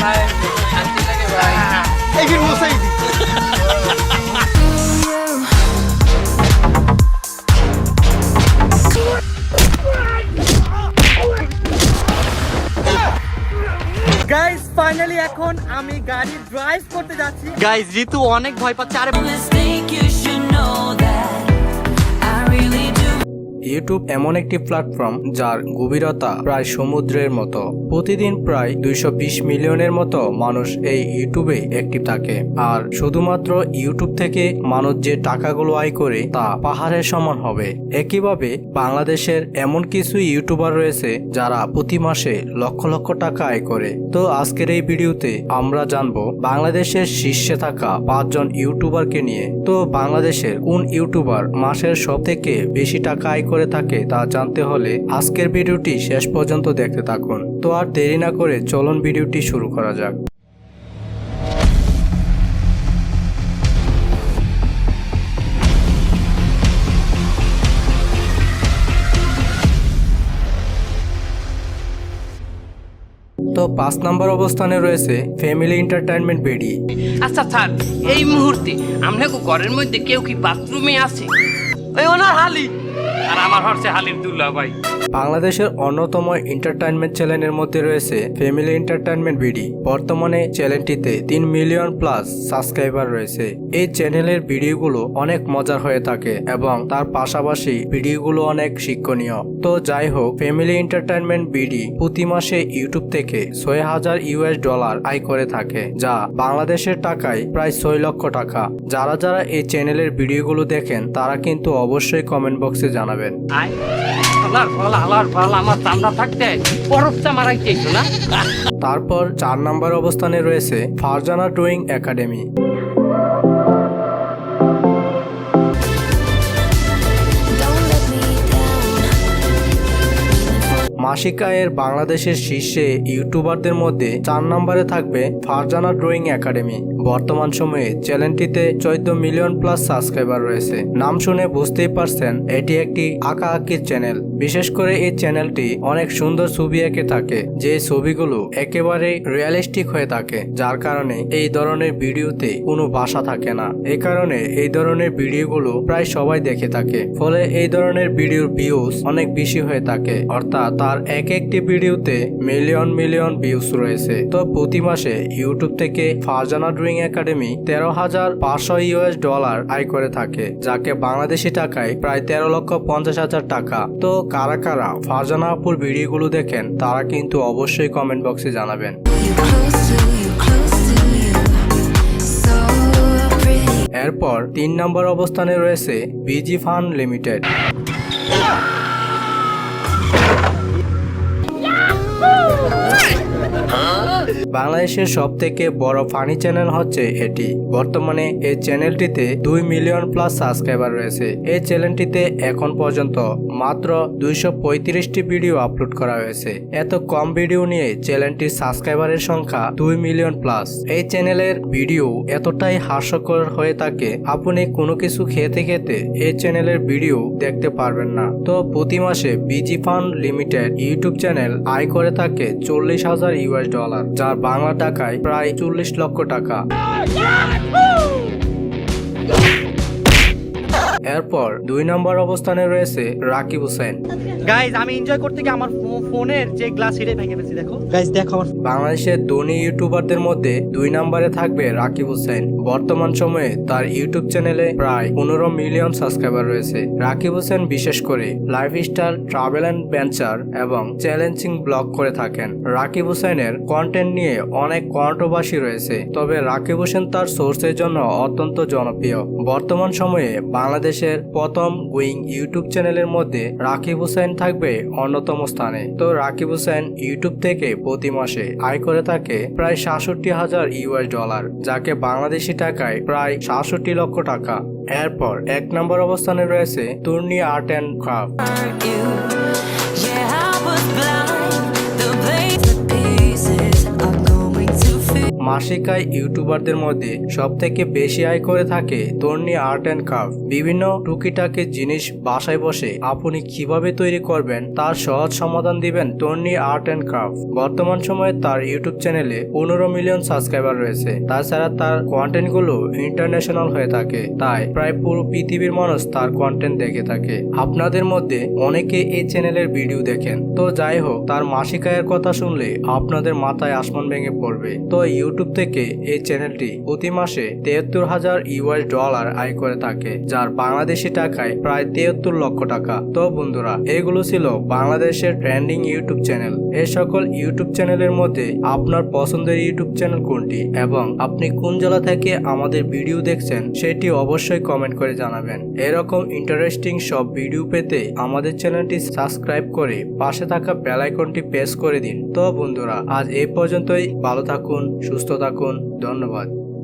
ভাই শান্তি লাগে ভাই গাইস ফাইনালি এখন আমি গাড়ি ড্রাইভ করতে যাচ্ছি। গাইস ঋতু অনেক ভয় পাচ্ছে আরে ইউটিউব এমন একটি প্ল্যাটফর্ম যার গভীরতা প্রায় সমুদ্রের মতো। প্রতিদিন প্রায় দুইশো মিলিয়নের মতো মানুষ এই ইউটিউবে অ্যাক্টিভ থাকে। আর শুধুমাত্র ইউটিউব থেকে মানুষ যে টাকাগুলো আয় করে তা পাহাড়ের সমান হবে। একইভাবে বাংলাদেশের এমন কিছু ইউটিউবার রয়েছে যারা প্রতি মাসে লক্ষ লক্ষ টাকা আয় করে। তো আজকের এই ভিডিওতে আমরা জানব বাংলাদেশের শীর্ষে থাকা পাঁচজন ইউটিউবারকে নিয়ে। তো বাংলাদেশের কোন ইউটিউবার মাসের সব থেকে বেশি টাকা আয় করে থাকে তা জানতে হলে আজকের ভিডিওটি শেষ পর্যন্ত দেখতে থাকুন। তো আর দেরি না করে চলুন ভিডিওটি শুরু করা যাক। তো পাঁচ নম্বর অবস্থানে রয়েছে ফ্যামিলি এন্টারটেইনমেন্ট বেডি। আচ্ছা স্যার এই মুহূর্তে আপনাকে ঘরের মধ্যে কেউ কি বাথরুমে আছে? ওই ওনার হালি আর আমার হচ্ছে হালির দুল্লা ভাই। বাংলাদেশের অন্যতম এন্টারটেনমেন্ট চ্যানেলের মধ্যে রয়েছে ফ্যামিলি এন্টারটেনমেন্ট বিডি বর্তমানে চ্যানেলটিতে তিন মিলিয়ন প্লাস সাবস্ক্রাইবার রয়েছে। এই চ্যানেলের ভিডিওগুলো অনেক মজার হয়ে থাকে এবং তার পাশাপাশি ভিডিওগুলো অনেক শিক্ষণীয়। তো যাই হোক ফ্যামিলি এন্টারটেনমেন্ট বিডি প্রতি মাসে ইউটিউব থেকে ছয় হাজার ইউএস ডলার আয় করে থাকে, যা বাংলাদেশের টাকায় প্রায় ছয় লক্ষ টাকা। যারা যারা এই চ্যানেলের ভিডিওগুলো দেখেন, তারা কিন্তু অবশ্যই কমেন্ট বক্সে জানাবেন। না? তারপর চার নাম্বার অবস্থানে রয়েছে ফারজানা ড্রয়িং একাডেমি। মাসিক আয়ের বাংলাদেশের শীর্ষে ইউটিউবারদের মধ্যে চার নম্বরে থাকবে ফারজানা ড্রয়িং একাডেমি। বর্তমান সময়ে চ্যানেলটিতে চোদ্দ মিলিয়ন প্লাস সাবস্ক্রাইবার রয়েছে। নাম শুনে বুঝতেই পারছেন, এটি একটি আঁকা আঁকির চ্যানেল। বিশেষ করে এই চ্যানেলটি অনেক সুন্দর ছবি এঁকে থাকে, যে ছবিগুলো একেবারে রিয়েলিস্টিক হয়ে থাকে, যার কারণে এই ধরনের ভিডিওতে কোনো ভাষা থাকে না। এ কারণে এই ধরনের ভিডিওগুলো প্রায় সবাই দেখে থাকে, ফলে এই ধরনের ভিডিওর ভিউজ অনেক বেশি হয়ে থাকে। অর্থাৎ তার এক একটি ভিডিওতে মিলিয়ন মিলিয়ন ভিউজ রয়েছে। তো প্রতি মাসে ইউটিউব থেকে ফারজানা ড্রয়িং একাডেমি তেরো হাজার পাঁচশো ইউএস ডলার আয় করে থাকে যাকে বাংলাদেশি টাকায় প্রায় তেরো লক্ষ পঞ্চাশ হাজার টাকা। তো কারা কারা ফারজানা আপুর ভিডিওগুলো দেখেন তারা কিন্তু অবশ্যই কমেন্ট বক্সে জানাবেন. এরপর তিন নম্বর অবস্থানে রয়েছে বিজি ফান লিমিটেড। Woo! বাংলাদেশের সব থেকে বড় ফানি চ্যানেল হচ্ছে এটি। বর্তমানে এই চ্যানেলটিতে দুই মিলিয়ন প্লাস সাবস্ক্রাইবার রয়েছে। এই চ্যানেলটিতে এখন পর্যন্ত মাত্র দুইশো পঁয়ত্রিশটি ভিডিও আপলোড করা হয়েছে। এত কম ভিডিও নিয়ে চ্যানেলটির সাবস্ক্রাইবারের সংখ্যা দুই মিলিয়ন প্লাস এই চ্যানেলের ভিডিও এতটাই হাস্যকর হয়ে থাকে, আপনি কোনো কিছু খেতে খেতে এই চ্যানেলের ভিডিও দেখতে পারবেন না। তো প্রতি মাসে BG fund limited YouTube channel আয় করে থাকে চল্লিশ হাজার ইউএস ডলার যার বাংলা টাকায় প্রায় চল্লিশ লক্ষ টাকা। এরপর দুই নম্বর অবস্থানে রয়েছে রাকিব হোসেন। গাইজ আমি এনজয় করতে গিয়ে আমার ফোনের যে গ্লাস হিরে ভেঙে ফেলছি দেখো। গাইজ দেখো বাংলাদেশের ধনী ইউটিউবারদের মধ্যে দুই নম্বরে থাকবে রাকিব হোসেন। বর্তমান সময়ে তার ইউটিউব চ্যানেলে প্রায় পনেরো মিলিয়ন সাবস্ক্রাইবার রয়েছে। রাকিব হোসেন বিশেষ করে লাইফস্টাইল ট্রাভেল অ্যান্ড ভেঞ্চার এবং চ্যালেঞ্জিং ব্লগ করে থাকেন। রাকিব হোসেনের কন্টেন্ট নিয়ে অনেক কন্ট্রোভার্সি রয়েছে। তবে রাকিব হোসেন তার সোর্সের জন্য অত্যন্ত জনপ্রিয়। বর্তমান সময়ে বাংলাদেশের প্রথম উইং ইউটিউব চ্যানেলের মধ্যে রাকিব হোসেন থাকবে অন্যতম স্থানে। তো রাকিব হোসেন ইউটিউব থেকে প্রতি মাসে আয় করে থাকে প্রায় সাতষট্টি হাজার ইউএস ডলার, যাকে বাংলাদেশি টাকায় প্রায় সাতষট্টি লক্ষ টাকা। এরপর এক নম্বর অবস্থানে রয়েছে তুর্নি আর্ট অ্যান্ড ক্রাফট। মাসিক আয় ইউটিউবারদের মধ্যে সব থেকে বেশি আয় করে থাকে তর্নি আর্ট অ্যান্ড ক্রাফট। বিভিন্ন টুকিটাকি জিনিস বাসায় বসে আপনি কীভাবে তৈরি করবেন তার সহজ সমাধান দিবেন তর্নি আর্ট অ্যান্ড ক্রাফট। বর্তমান সময়ে তার ইউটিউব চ্যানেলে পনেরো মিলিয়ন সাবস্ক্রাইবার রয়েছে। তাছাড়া তার কন্টেন্টগুলো ইন্টারন্যাশনাল হয়ে থাকে। তাই প্রায় পুরো পৃথিবীর মানুষ তার কন্টেন্ট দেখে থাকে। আপনাদের মধ্যে অনেকে এই চ্যানেলের ভিডিও দেখেন। তো যাই হোক, তার মাসিক আয়ের কথা শুনলে আপনাদের মাথায় আসমান ভেঙে পড়বে। তো ইউটিউব থেকে এই চ্যানেলটি প্রতি মাসে তেহাত্তর হাজার ইউএস ডলার আয় করে থাকে, যার বাংলাদেশি টাকায় প্রায় তেহাত্তর লক্ষ টাকা। তো বন্ধুরা, এগুলো ছিল বাংলাদেশের ট্রেন্ডিং ইউটিউব চ্যানেল এই সকল ইউটিউব চ্যানেলের মধ্যে আপনার পছন্দের ইউটিউব চ্যানেল কোনটি এবং আপনি কোন জেলা থেকে আমাদের ভিডিও দেখছেন, সেটি অবশ্যই কমেন্ট করে জানাবেন। এরকম ইন্টারেস্টিং সব ভিডিও পেতে আমাদের চ্যানেলটি সাবস্ক্রাইব করে পাশে থাকা বেল আইকনটি প্রেস করে দিন। তো বন্ধুরা, আজ এ পর্যন্তই। ভালো থাকুন সুস্থ থাকুন ধন্যবাদ।